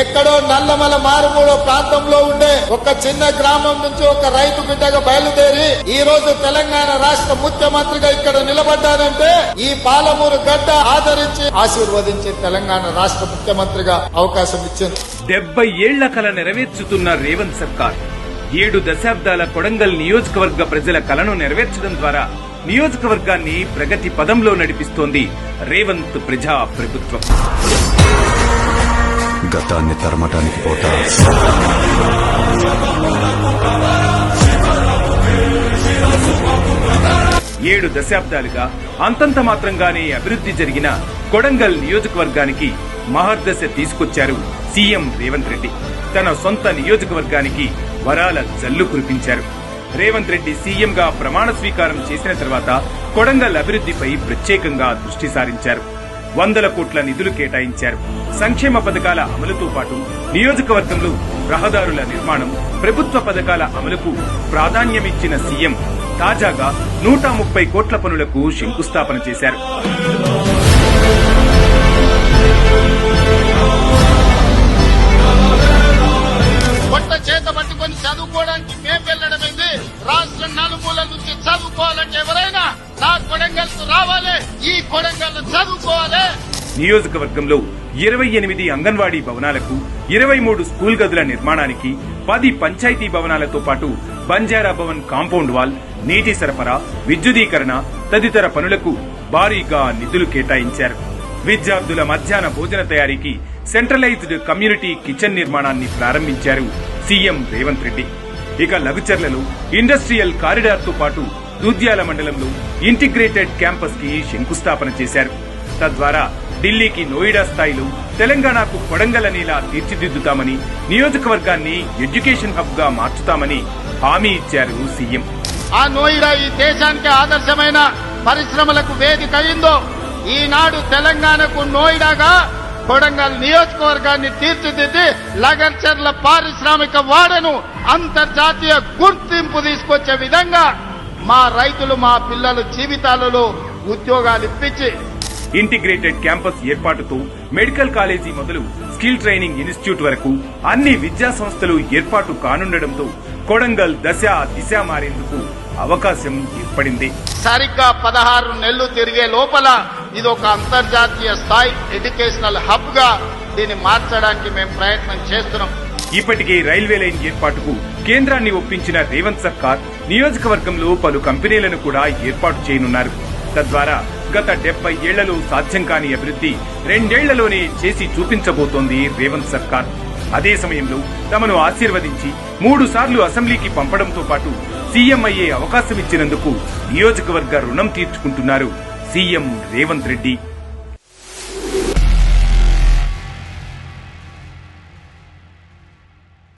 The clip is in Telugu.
ఎక్కడో నల్లమల మారుమూల ప్రాంతంలో ఉండే ఒక చిన్న గ్రామం నుంచి ఒక రైతు బిడ్డగా బయలుదేరి ఈ రోజు తెలంగాణ రాష్ట్ర ముఖ్యమంత్రిగా ఇక్కడ నిలబడ్డానంటే ఈ పాలమూరు గడ్డ ఆదరించి ఆశీర్వదించి తెలంగాణ రాష్ట్ర ముఖ్యమంత్రిగా అవకాశం ఇచ్చింది. డెబ్బై ఏళ్ళ కల నెరవేర్చుతున్న రేవంత్ సర్కార్ ఏడు దశాబ్దాల కొడంగల్ నియోజకవర్గ ప్రజల కలను నెరవేర్చడం ద్వారా నియోజకవర్గాన్ని ప్రగతి పదంలో నడిపిస్తోంది రేవంత్ ప్రజా ప్రభుత్వం గతాన్ని తరమటానికి పోతా. ఏడు దశాబ్దాలుగా అంతంత మాత్రంగానే అభివృద్ధి జరిగిన కొడంగల్ నియోజకవర్గానికి మహర్దశ తీసుకొచ్చారు సీఎం రేవంత్ రెడ్డి. తన సొంత నియోజకవర్గానికి వరాల జల్లు కురిపించారు. రేవంత్ రెడ్డి సీఎంగా ప్రమాణ స్వీకారం చేసిన తర్వాత కొడంగల్ అభివృద్ధిపై ప్రత్యేకంగా దృష్టి సారించారు. వందల కోట్ల నిధులు కేటాయించారు. సంక్షేమ పథకాల అమలుతో పాటు నియోజకవర్గంలో రహదారుల నిర్మాణం ప్రభుత్వ పథకాల అమలుకు ప్రాధాన్యమిచ్చిన సీఎం తాజాగా నూట ముప్పై కోట్ల పనులకు శంకుస్థాపన చేశారు. ఈ కొడంగల్ చదువుకోవాలి. నియోజకవర్గంలో ఇరవై ఎనిమిది అంగన్వాడీ భవనాలకు ఇరవై మూడు స్కూల్ గదుల నిర్మాణానికి పది పంచాయతీ భవనాలతో పాటు బంజారా భవన్ కాంపౌండ్ వాల్ నీటి సరఫరా విద్యుదీకరణ తదితర పనులకు భారీగా నిధులు కేటాయించారు. విద్యార్థుల మధ్యాహ్న భోజన తయారీకి సెంట్రలైజ్డ్ కమ్యూనిటీ కిచెన్ నిర్మాణాన్ని ప్రారంభించారు సీఎం రేవంత్ రెడ్డి. ఇక లఘుచర్లలో ఇండస్ట్రియల్ కారిడార్తో పాటు దుద్యాల మండలంలో ఇంటిగ్రేటెడ్ క్యాంపస్కి శంకుస్థాపన చేశారు. తద్వారా ఢిల్లీకి నోయిడా స్థాయిలో తెలంగాణకు కొడంగల్ అనేలా తీర్చిదిద్దుతామని నియోజకవర్గాన్ని ఎడ్యుకేషన్ హబ్గా మార్చుతామని హామీ ఇచ్చారు సీఎం. ఆ నోయిడా ఈ దేశానికి ఆదర్శమైన పరిశ్రమలకు వేదిక అయిందో ఈనాడు తెలంగాణకు నోయిడాగా కొడంగల్ నియోజకవర్గాన్ని తీర్చిదిద్ది లగర్చర్ల పారిశ్రామిక వాడను అంతర్జాతీయ గుర్తింపు తీసుకొచ్చే విధంగా మా రైతులు మా పిల్లల జీవితాలలో ఉద్యోగాలు ఇప్పించి ఇంటిగ్రేటెడ్ క్యాంపస్ ఏర్పాటుతో మెడికల్ కాలేజీ మొదలు స్కిల్ ట్రైనింగ్ ఇన్స్టిట్యూట్ వరకు అన్ని విద్యా సంస్థలు ఏర్పాటు కానుండటంతో కొడంగల్ దశ దిశ మారేందుకు అవకాశం ఏర్పడింది. సరిగ్గా పదహారు నెలలు తిరిగే లోపల ఇది ఒక అంతర్జాతీయ స్థాయి ఎడ్యుకేషనల్ హబ్గా దీన్ని మార్చడానికి మేము ప్రయత్నం చేస్తున్నాం. ఇప్పటికే రైల్వే లైన్ ఏర్పాటుకు కేంద్రాన్ని ఒప్పించిన రేవంత్ సర్కార్ నియోజకవర్గంలో పలు కంపెనీలను కూడా ఏర్పాటు చేయనున్నారు. తద్వారా గత డెబ్బై ఏళ్ళలో సాధ్యం కాని అభివృద్ధి రెండేళ్ళలోనే చేసి చూపించబోతోంది రేవంత్ సర్కార్. అదే సమయంలో తమను ఆశీర్వదించి మూడు సార్లు అసెంబ్లీకి పంపడంతో పాటు సీఎం అయ్యే అవకాశం ఇచ్చినందుకు నియోజకవర్గ రుణం తీర్చుకుంటున్నారు సీఎం రేవంత్ రెడ్డి.